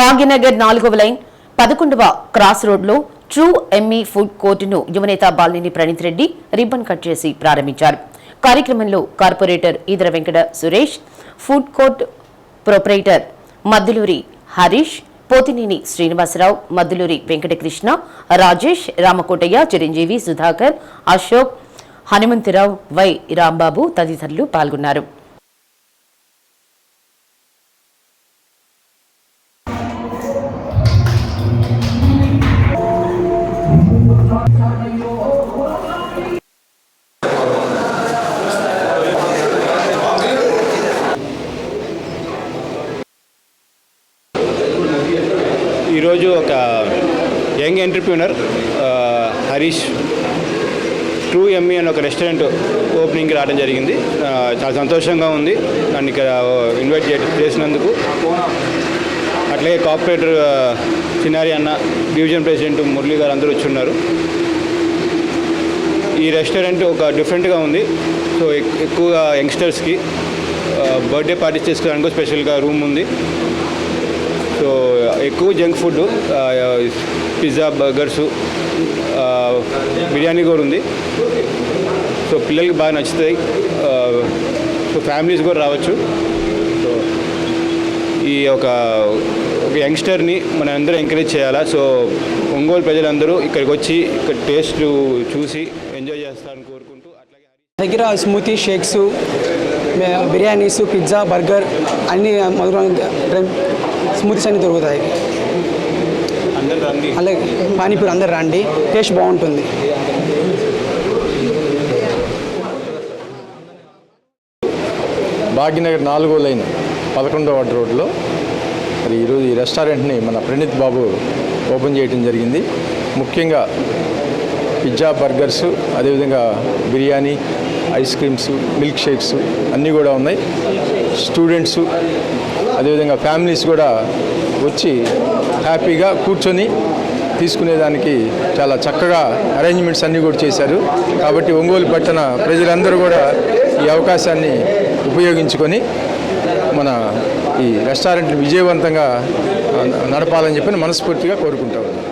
భాగ్యనగర్ నాలుగవ లైన్ పదకొండవ క్రాస్ రోడ్లో ట్రూ ఎంఈ ఫుడ్ కోర్టును యువనేత బాలినేని ప్రణీత్ రెడ్డి రిబ్బన్ కట్ చేసి ప్రారంభించారు. కార్యక్రమంలో corporator Edara Venkata Suresh food court proprietor Madduluri Harish Pothineni Srinivasarao Madduluri Venkatakrishna Rajesh Ramakotaiah Chiranjeevi Sudhakar Ashok Hanumantharao Y Rambabu తదితరులు పాల్గొన్నారు. ఈరోజు ఒక young entrepreneur Harish true me అని ఒక రెస్టారెంట్ ఓపెనింగ్కి రావడం జరిగింది. చాలా సంతోషంగా ఉంది. నన్ను ఇక్కడ ఇన్వైట్ చే చేసినందుకు. అట్లాగే కార్పొరేటర్ చిన్నారి అన్న డివిజన్ ప్రెసిడెంట్ మురళీ గారు అందరూ వచ్చి ఉన్నారు ఈ రెస్టారెంట్ ఒక డిఫరెంట్గా ఉంది. సో ఎక్కువగా యంగ్స్టర్స్కి బర్త్డే పార్టీస్ చేసుకోవడానికి స్పెషల్గా రూమ్ ఉంది. సో ఎక్కువ junk food pizza burgers biryani కూడా ఉంది. సో పిల్లలకి బాగా నచ్చుతాయి. సో ఫ్యామిలీస్ కూడా రావచ్చు. సో ఈ ఒక యంగ్స్టర్ని మనం అందరూ ఎంకరేజ్ చేయాలా? సో ఒంగోలు ప్రజలందరూ ఇక్కడికి వచ్చి ఇక్కడ టేస్ట్ చూసి ఎంజాయ్ చేస్తారని కోరుకుంటూ అట్లాగే దగ్గర smoothie shakes biryanis pizza burger అన్నీ మధురం స్మూతీస్ అన్ని దొరుకుతాయి. అందరూ రండి. అలాగే పానీపూరి అందరు రండి. టేస్ట్ బాగుంటుంది. భాగ్యనగర్ నాలుగో లైన్ పదకొండవ వార్డు రోడ్లో మరి ఈరోజు ఈ రెస్టారెంట్ని మన ప్రణీత్ బాబు ఓపెన్ చేయడం జరిగింది. ముఖ్యంగా పిజ్జా బర్గర్స్ అదేవిధంగా biryani ice creams milk shakes అన్నీ కూడా ఉన్నాయి. స్టూడెంట్స్ అదేవిధంగా ఫ్యామిలీస్ కూడా వచ్చి హ్యాపీగా కూర్చొని తీసుకునేదానికి చాలా చక్కగా అరేంజ్మెంట్స్ అన్నీ కూడా చేశారు. కాబట్టి ఒంగోలు పట్టణ ప్రజలందరూ కూడా ఈ అవకాశాన్ని ఉపయోగించుకొని మన ఈ రెస్టారెంట్ని విజయవంతంగా నడపాలని చెప్పి మనస్ఫూర్తిగా కోరుకుంటా ఉన్నాను.